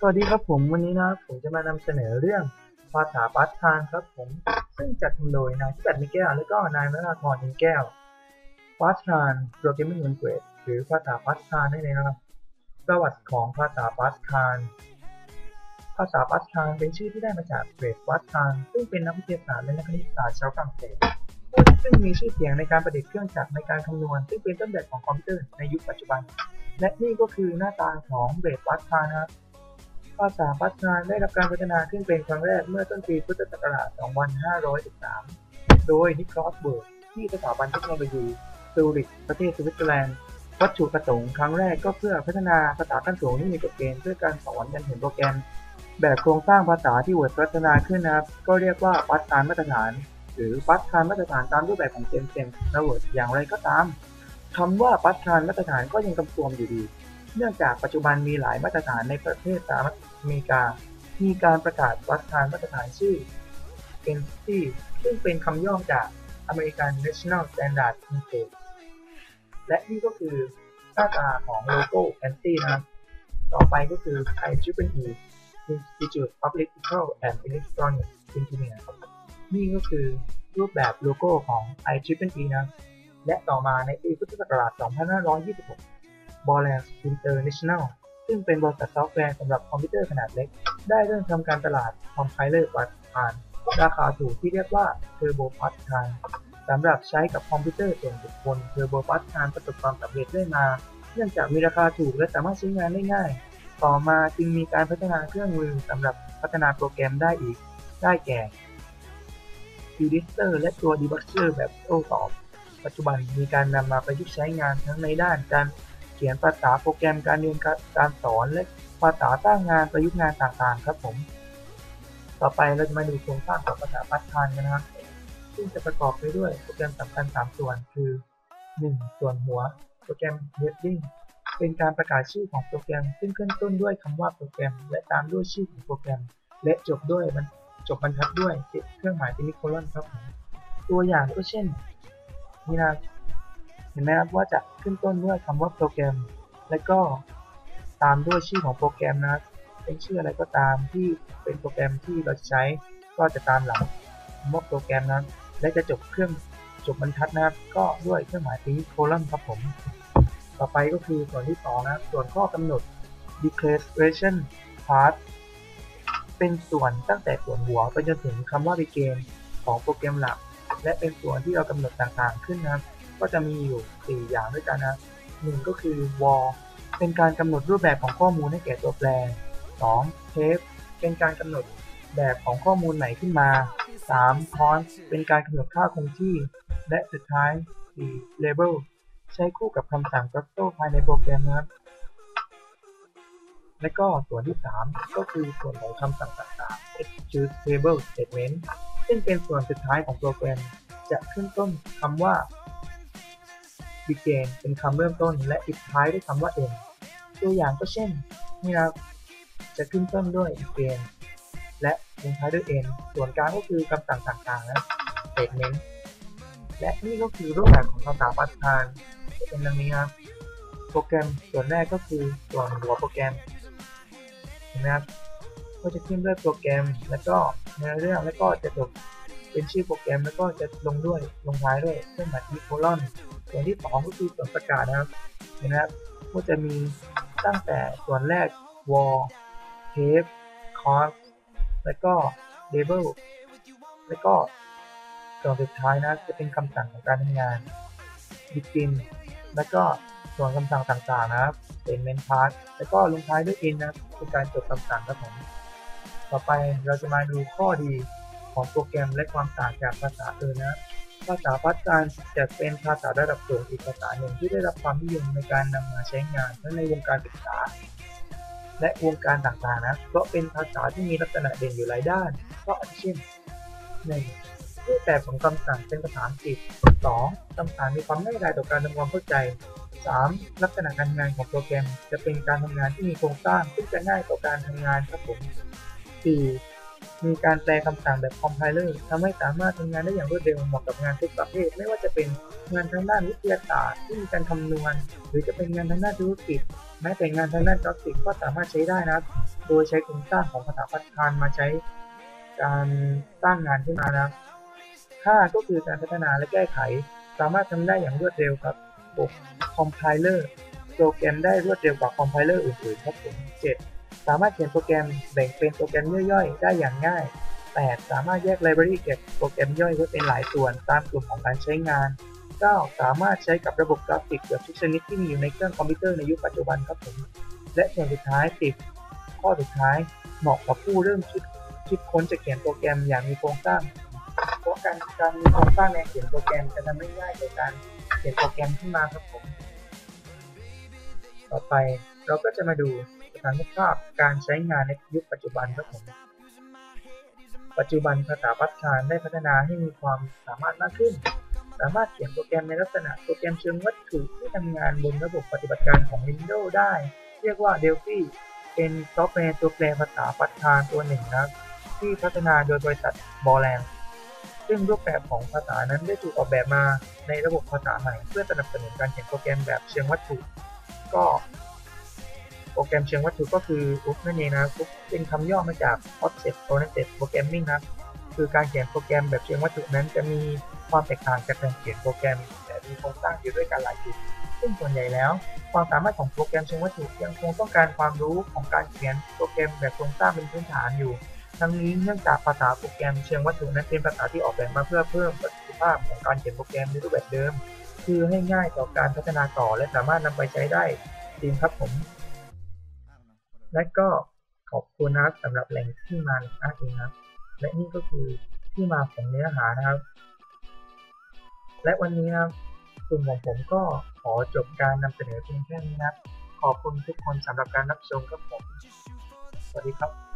สวัสดีครับผมวันนี้นะผมจะมานำเสนอเรื่องภาษาปัสทานครับผมซึ่งจัดทำโดยนายที่แบบมิแก้วและก็นายวราธรนิแก้วปัสทาน Programming Language หรือภาษาปัสทานนั่นเองนะครับประวัติของภาษาปัสทาน ภาษาปัสทานเป็นชื่อที่ได้มาจากเกรดปัสทาน ซึ่งเป็นนักวิทยาศาสตร์และนักคณิตศาสตร์ชาวฝรั่งเศสซึ่งมีชื่อเสียงในการประดิษฐ์เครื่องจักรในการคำนวณ ซึ่งเป็นต้นแบบของคอมพิวเตอร์ในยุคปัจจุบัน และนี่ก็คือหน้าตาของเบสปัสทานนะครับ ภาษาปัสทานได้รับการพัฒนาขึ้นเป็นครั้งแรกเมื่อต้นปีพุทธศักราช 2513 โดยนิคลอสเบิร์กที่สถาบันเทคโนโลยีซูริกประเทศสวิตเซอร์แลนด์ วัตถุประสงค์ครั้งแรกก็เพื่อพัฒนาภาษาขั้นสูงที่มีกฎเกณฑ์เพื่อการสอนการเขียนโปรแกรม แบบโครงสร้างภาษาที่เวิร์ดพัฒนาขึ้นนะครับ ก็เรียกว่าปัสทานมาตรฐาน หรือปัสทานมาตรฐานตามรูปแบบของเจมเซมและเวิร์ดอย่างไรก็ตามคำว่าปัสทานมาตรฐานก็ยังกำกวมอยู่ดี นื่องจากปัจจุบันมีหลายมาตรฐานในประเทศสหรัฐอเมริกา มีการประกาศวัดทานมาตรฐานชื่อ NCT ซึ่งเป็นคำย่อจาก American National Standard Institute และนี่ก็คือหน้าตาของโลโก้ NCT นะครับ ต่อไปก็คือ IEEE Institute of Electrical and Electronics Engineering นี่ก็คือรูปแบบโลโก้ของ IEEE นะ และต่อมาในปีพุทธศักราช 2526 b o l a n c e International ซึ่งเป็นบริษัทซอฟต์แวร์สำหรับคอมพิวเตอร์ขนาดเล็ก ได้เริ่มทำการตลาดคอมไพเลอร์ปัสทานราคาถูกที่เรียกว่า Turbo p a s ทานสำหรับใช้กับคอมพิวเตอร์ส่วนบุคคล Turbo p a s ทานประสบความสำเร็จได้มา เนื่องจากมีราคาถูกและสามารถใช้งานได้ง่าย ต่อมาจึงมีการพัฒนาเครื่องมือสำหรับพัฒนาโปรแกรมได้อีก ได้แก่ u d i s t e r และตัว Debugger แบบโต้ตอบ ปัจจุบันมีการนำมาประยุกต์ใช้งานทั้งในด้านการ เขียนภาษาโปรแกรมการเรียนการสอนและภาษาสร้างงานประยุกต์งานต่างๆ ครับผม ต่อไปเราจะมาดูโครงสร้างของภาษาพัฒทานกันนะครับ ซึ่งจะประกอบไปด้วยโปรแกรมสำคัญ 3 ส่วนคือ 1. ส่วนหัว โปรแกรม heading เป็นการประกาศชื่อของโปรแกรม ซึ่งขึ้นต้นด้วยคำว่าโปรแกรม และตามด้วยชื่อของโปรแกรม และจบด้วยมันจบบรรทัดด้วยเครื่องหมายเซมิโคลอนครับผมตัวอย่างก็เช่นนี่นะ ห็นไหมครับว่าจะขึ้นต้นด้วยคำว่าโปรแกรม และก็ตามด้วยชื่อของโปรแกรมนะเป็นชื่ออะไรก็ตามที่เป็นโปรแกรมที่เราใช้ก็จะตามหลังคำว่าโปรแกรมนะและจะจบเครื่องจบบรรทัดนะครับ ก็ด้วยเครื่องหมายตีโคลอนครับผม ต่อไปก็คือส่วนที่2นะส่วนข้อกำหนด declaration part เป็นส่วนตั้งแต่ส่วนหัวไปจนถึงคำว่า begin ของโปรแกรมหลัก และเป็นส่วนที่เรากำหนดต่างๆขึ้นนะครับ ก็จะมีอยู่ 4 อย่างด้วยกันนะหนึ่งก็คือ wall เป็นการกำหนดรูปแบบของข้อมูลให้แก่ตัวแปร 2. tape เป็นการกำหนดแบบของข้อมูลใหม่ขึ้นมา 3. const เป็นการกำหนดค่าคงที่ และสุดท้าย 4. label ใช้คู่กับคำสั่ง structure ภายในโปรแกรมนะครับและก็ส่วนที่ 3 ก็คือส่วนของคำสั่งต่างๆ executable statement ซึ่งเป็นส่วนสุดท้ายของโปรแกรม จะขึ้นต้นคำว่า begin เป็นคำเริ่มต้นและปิดท้ายด้วยคำว่า end ตัวอย่างก็เช่น นี่นะจะขึ้นต้นด้วย begin และลงท้ายด้วย end ส่วนกลางก็คือคำสั่งต่างๆนะ statement และนี่ก็คือรูปแบบของภาษาปัจจุบันจะเป็นดังนี้ครับโปรแกรมส่วนแรกก็คือส่วนหัวโปรแกรมเห็นไหมครับก็จะขึ้นด้วยโปรแกรมแล้วก็เนื้อเรื่องแล้วก็จะจบ เป็นชื่อโปรแกรมแล้วก็จะลงด้วยลงท้ายด้วยเครื่องหมายอีโคลอนส่วนที่ 2 ก็คือส่วนประกาศนะครับเห็นไหมครับก็จะมีตั้งแต่ส่วนแรก wall tape cost แล้วก็ label แล้วก็ส่วนสุดท้ายนะจะเป็นคำสั่งของการทำงาน begin แล้วก็ส่วนคำสั่งต่างๆนะครับ statement part แล้วก็ลงท้ายด้วย end นะเป็นการจบคำสั่งครับผมต่อไปเราจะมาดูข้อดี ของโปรแกรมและความต่างจากภาษาอื่นนะภาษาพัฒการจะเป็นภาษาระดับสูงอีกภาษาหนึ่งที่ได้รับความนิยมในการนำมาใช้งานทั้งในวงการศึกษา และวงการต่างๆนะเพราะเป็นภาษาที่มีลักษณะเด่นอยู่หลายด้าน ก็อาทิเช่น 1. รูปแบบของคำสั่งเป็นภาษาอังกฤษ 2. คำสั่งมีความง่ายดายต่อการทำความเข้าใจ 3. ลักษณะการงานของโปรแกรม จะเป็นการทำงานที่มีโครงสร้างซึ่งจะง่ายต่อการทำงานครับผม 4. มีการแปลคำสั่งแบบคอมไพเลอร์ทำให้สามารถทำงานได้อย่างรวดเร็วเหมาะกับงานทุกประเภท ไม่ว่าจะเป็นงานทางด้านวิทยาศาสตร์ที่มีการคำนวณ หรือจะเป็นงานทางด้านธุรกิจ แม้แต่งานทางด้านกราฟิกก็สามารถใช้ได้นะ โดยใช้โครงสร้างของภาษาพัฒนานมาใช้การสร้างงานขึ้นมานะค่าก็คือการพัฒนาและแก้ไข สามารถทำได้อย่างรวดเร็วครับ 6 Compiler โปรแกรมได้รวดเร็วกว่าคอมไพเลอร์อื่นๆครับผม 7. สามารถเขียนโปรแกรมแบ่งเป็นโปรแกรมย่อยๆ ได้อย่างง่าย 8. สามารถแยกไลบรารีเก็บโปรแกรมย่อยไว้เป็นหลายส่วนตามกลุ่มของการใช้งาน 9. สามารถใช้กับระบบกราฟิกเกือบทุกชนิดที่มีอยู่ในเครื่องคอมพิวเตอร์ในยุคปัจจุบันครับผม และส่วนสุดท้าย 10. ข้อสุดท้ายเหมาะกับผู้เริ่มคิดคิดค้นจะเขียนโปรแกรมอย่างมีโครงสร้างเพราะการการมีโครงสร้างในเขียนโปรแกรมจะทำให้ง่ายในการเขียนโปรแกรมขึ้นมาครับผม ต่อไปเราก็จะมาดู สถานภาพการใช้งานในยุคปัจจุบันครับผมปัจจุบันภาษาพัฒนานได้พัฒนาให้มีความสามารถมากขึ้น สามารถเขียนโปรแกรมในลักษณะโปรแกรมเชิงวัตถุที่ทำงานบนระบบปฏิบัติการของ Windows ได้ เรียกว่า Delphi เป็นซอฟต์แวร์ตัวแปลภาษาพัฒนานตัวหนึ่งนะครับที่พัฒนาโดยบริษัทบอแลนซึ่งรูปแบบของภาษานั้นได้ถูกออกแบบมาในระบบภาษาใหม่ เพื่อสนับสนุนการเขียนโปรแกรมแบบเชิงวัตถุ ก็ รแกรมเชิงวัตถุก็คือ OOP นั่นเองนะครับ OOP เป็นคำย่อมาจาก Object Oriented Programming นะครับ คือการเขียนโปรแกรมแบบเชิงวัตถุนั้น จะมีความแตกต่างจากการเขียนโปรแกรมแต่มีโครงสร้างอยู่ด้วยกันหลายจุดซึ่งส่วนใหญ่แล้ว ความสามารถของโปรแกรมเชิงวัตถุยังคงต้องการความรู้ของการเขียนโปรแกรมแบบโครงสร้างเป็นพื้นฐานอยู่ ทั้งนี้เนื่องจากภาษาโปรแกรมเชิงวัตถุนั้นเป็นภาษาที่ออกแบบมาเพื่อเพิ่มประสิทธิภาพของการเขียนโปรแกรมในรูปแบบเดิม คือให้ง่ายต่อการพัฒนาต่อและสามารถนำไปใช้ได้จริงครับผม และก็ขอบคุณนะครับสำหรับแหล่งที่มาอ้างอิงนะครับ และนี่ก็คือที่มาของเนื้อหานะครับ และวันนี้นะครับกลุ่มของผมก็ขอจบการนำเสนอเพียงแค่นี้นะครับ ขอบคุณทุกคนสำหรับการรับชมครับผม สวัสดีครับ